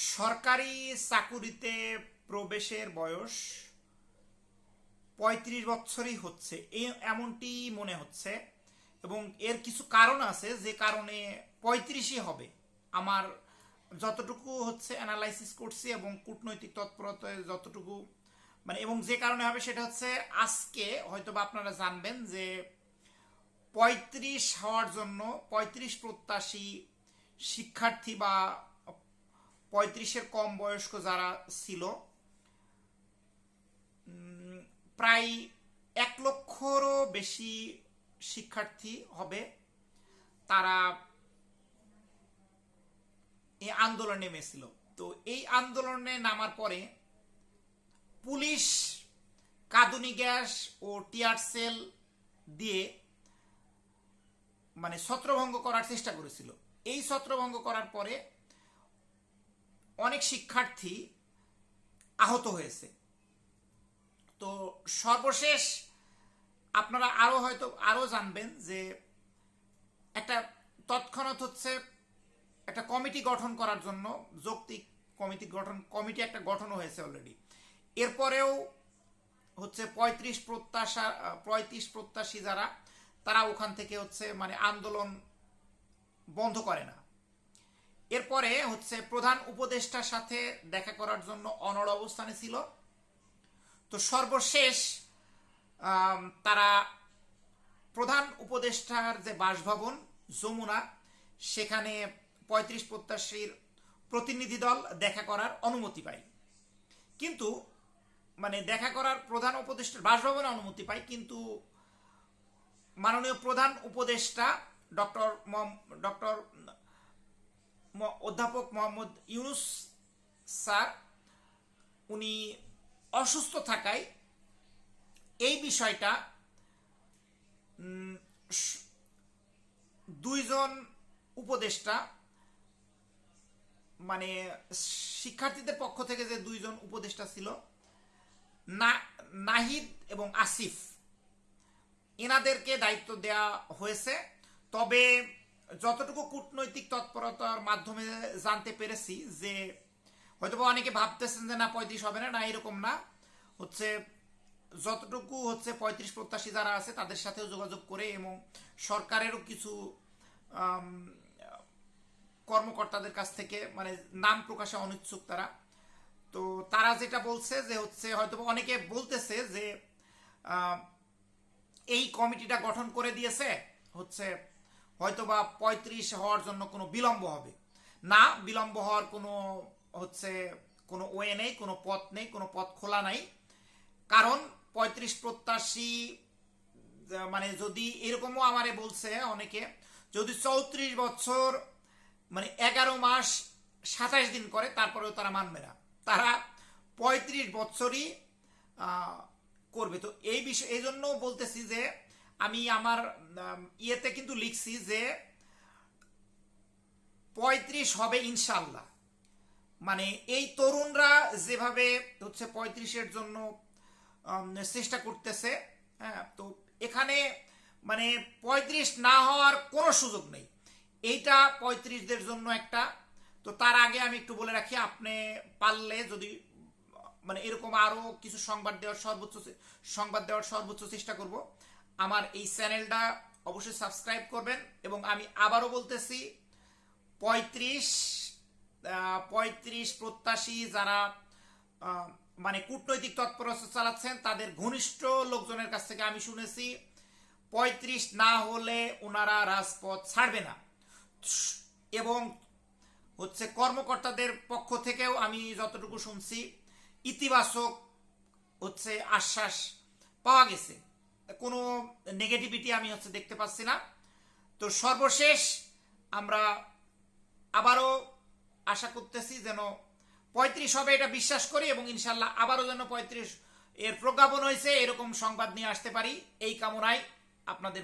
সরকারি চাকুরিতে প্রবেশের বয়স পঁয়ত্রিশ বছরই হচ্ছে এমনটি মনে হচ্ছে। এবং এর কিছু কারণ আছে যে কারণে পঁয়ত্রিশই হবে। আমার যতটুকু হচ্ছে অ্যানালাইসিস করছি এবং কূটনৈতিক তৎপরতায় যতটুকু মানে এবং যে কারণে হবে সেটা হচ্ছে আজকে হয়তো বা আপনারা জানবেন যে পঁয়ত্রিশ হওয়ার জন্য পঁয়ত্রিশ প্রত্যাশী শিক্ষার্থী বা পঁয়ত্রিশের কম বয়স্ক যারা ছিল প্রায় এক লক্ষরও বেশি শিক্ষার্থী হবে। তারা এই আন্দোলনে নেমেছিল। তো এই আন্দোলনে নামার পরে পুলিশ, কাঁদুনি গ্যাস ও টিয়ার সেল দিয়ে মানে ছত্রভঙ্গ করার চেষ্টা করেছিল। এই ছত্রভঙ্গ করার পরে অনেক শিক্ষার্থী আহত হয়েছে। তো সর্বশেষ আপনারা আরও হয়তো আরও জানবেন যে একটা তৎক্ষণাৎ হচ্ছে একটা কমিটি গঠন করার জন্য, যৌক্তিক কমিটি গঠন, কমিটি একটা গঠন হয়েছে অলরেডি এরপরেও হচ্ছে পঁয়ত্রিশ প্রত্যাশা, পঁয়ত্রিশ প্রত্যাশী যারা, তারা ওখান থেকে হচ্ছে মানে আন্দোলন বন্ধ করে না। এরপরে হচ্ছে প্রধান উপদেষ্টার সাথে দেখা করার জন্য অনড় অবস্থানে ছিল। তো সর্বশেষ তারা প্রধান উপদেষ্টার যে বাসভবন, যমুনা, সেখানে পঁয়ত্রিশ প্রত্যাশীর প্রতিনিধি দল দেখা করার অনুমতি পায়। কিন্তু মানে দেখা করার প্রধান উপদেষ্টার বাসভবনে অনুমতি পায়, কিন্তু মাননীয় প্রধান উপদেষ্টা ডক্টর ডক্টর অধ্যাপক মোহাম্মদ ইউনুস স্যার, উনি অসুস্থ থাকায় এই বিষয়টা দুইজন উপদেষ্টা মানে শিক্ষার্থীদের পক্ষ থেকে যে দুইজন উপদেষ্টা ছিল, না, নাহিদ এবং আসিফ, এনাদেরকে দায়িত্ব দেয়া হয়েছে। তবে যতটুকু কূটনৈতিক তৎপরতার মাধ্যমে জানতে পেরেছি যে হয়তোবা অনেকে ভাবতেছেন যে না, পঁয়ত্রিশ হবে না না, এরকম না। হচ্ছে যতটুকু হচ্ছে পঁয়ত্রিশ প্রত্যাশী যারা আছে, তাদের সাথেও যোগাযোগ করে এবং সরকারেরও কিছু কর্মকর্তাদের কাছ থেকে মানে নাম প্রকাশে অনিচ্ছুক তারা। তো তারা যেটা বলছে যে হচ্ছে হয়তো অনেকে বলতেছে যে এই কমিটিটা গঠন করে দিয়েছে, হচ্ছে হয়তোবা পঁয়ত্রিশ হওয়ার জন্য কোনো বিলম্ব হবে। না, বিলম্ব হওয়ার কোনো হচ্ছে কোনো ওয়ে নেই, কোনো পথ নেই, কোনো পথ খোলা নাই। কারণ পঁয়ত্রিশ প্রত্যাশী মানে যদি এরকমও আমারে বলছে অনেকে, যদি চৌত্রিশ বছর মানে এগারো মাস সাতাশ দিন করে, তারপরেও তারা মানবে না। তারা পঁয়ত্রিশ বছরই করবে। তো এই বিষয়, এই জন্য বলতেছি যে আমি আমার ইয়েতে কিন্তু লিখছি যে পঁয়ত্রিশ হবে ইনশাল্লাহ মানে এই তরুণরা যেভাবে হচ্ছে পঁয়ত্রিশের জন্য চেষ্টা করতেছে হ্যাঁ তো এখানে মানে পঁয়ত্রিশ না হওয়ার কোনো সুযোগ নেই। এইটা পঁয়ত্রিশদের জন্য একটা। তো তার আগে আমি একটু বলে রাখি, আপনি পারলে যদি মানে এরকম আরও কিছু সংবাদ দেওয়ার সর্বোচ্চ সংবাদ দেওয়ার সর্বোচ্চ চেষ্টা করব। আমার এই চ্যানেলটা অবশ্যই সাবস্ক্রাইব করবেন এবং আমি আবারও বলতেছি, পঁয়ত্রিশ পঁয়ত্রিশ প্রত্যাশী যারা মানে কূটনৈতিক তৎপরতা চালাচ্ছেন, তাদের ঘনিষ্ঠ লোকজনের কাছ থেকে আমি শুনেছি, পঁয়ত্রিশ না হলে ওনারা রাজপথ ছাড়বে না। এবং হচ্ছে কর্মকর্তাদের পক্ষ থেকেও আমি যতটুকু শুনছি, ইতিবাচক হচ্ছে আশ্বাস পাওয়া গেছে। কোনো নেগেটিভিটি আমি হচ্ছে দেখতে পাচ্ছি না। তো সর্বশেষ আমরা আবারও আশা করতেছি যেন পঁয়ত্রিশ হবে এটা বিশ্বাস করি এবং ইনশাল্লাহ আবারও যেন পঁয়ত্রিশ এর প্রজ্ঞাপন হয়েছে, এরকম সংবাদ নিয়ে আসতে পারি। এই কামনায় আপনাদের